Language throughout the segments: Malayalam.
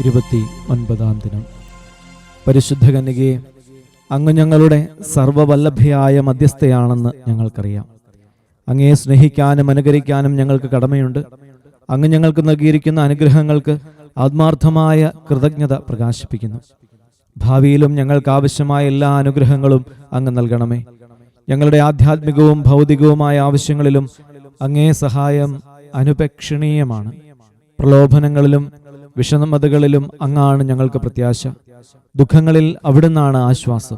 ഇരുപത്തി ഒൻപതാം ദിനം. പരിശുദ്ധ കന്യകയെ അങ്ങ് ഞങ്ങളുടെ സർവവല്ലഭയായ മധ്യസ്ഥയാണെന്ന് ഞങ്ങൾക്കറിയാം. അങ്ങയെ സ്നേഹിക്കാനും അനുകരിക്കാനും ഞങ്ങൾക്ക് കടമയുണ്ട്. അങ്ങ് ഞങ്ങൾക്ക് നൽകിയിരിക്കുന്ന അനുഗ്രഹങ്ങൾക്ക് ആത്മാർത്ഥമായ കൃതജ്ഞത പ്രകാശിപ്പിക്കുന്നു. ഭാവിയിലും ഞങ്ങൾക്ക് ആവശ്യമായ എല്ലാ അനുഗ്രഹങ്ങളും അങ്ങ് നൽകണമേ. ഞങ്ങളുടെ ആധ്യാത്മികവും ഭൗതികവുമായ ആവശ്യങ്ങളിലും അങ്ങേ സഹായം അനുപേക്ഷണീയമാണ്. പ്രലോഭനങ്ങളിലും വിഷമതകളിലും അങ്ങാണ് ഞങ്ങൾക്ക് പ്രത്യാശ. ദുഃഖങ്ങളിൽ അവിടുന്നാണ് ആശ്വാസം.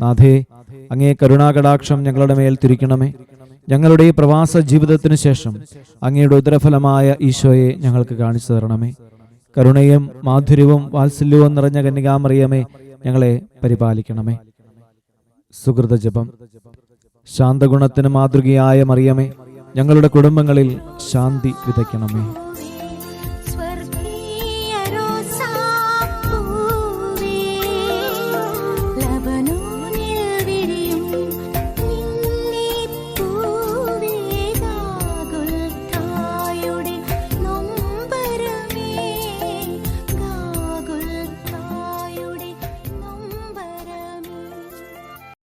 നാഥേ അങ്ങേ കരുണാകടാക്ഷം ഞങ്ങളുടെ മേൽ തിരിക്കണമേ. ഞങ്ങളുടെ ഈ പ്രവാസ ജീവിതത്തിനു ശേഷം അങ്ങയുടെ ഉദരഫലമായ ഈശോയെ ഞങ്ങൾക്ക് കാണിച്ചു തരണമേ. കരുണയും മാധുര്യവും വാത്സല്യവും നിറഞ്ഞ കന്യകാമറിയമേ ഞങ്ങളെ പരിപാലിക്കണമേ. സുഹൃത ജപം. ശാന്തഗുണത്തിന് മാതൃകയായ മറിയമേ ഞങ്ങളുടെ കുടുംബങ്ങളിൽ ശാന്തി വിതയ്ക്കണമേ.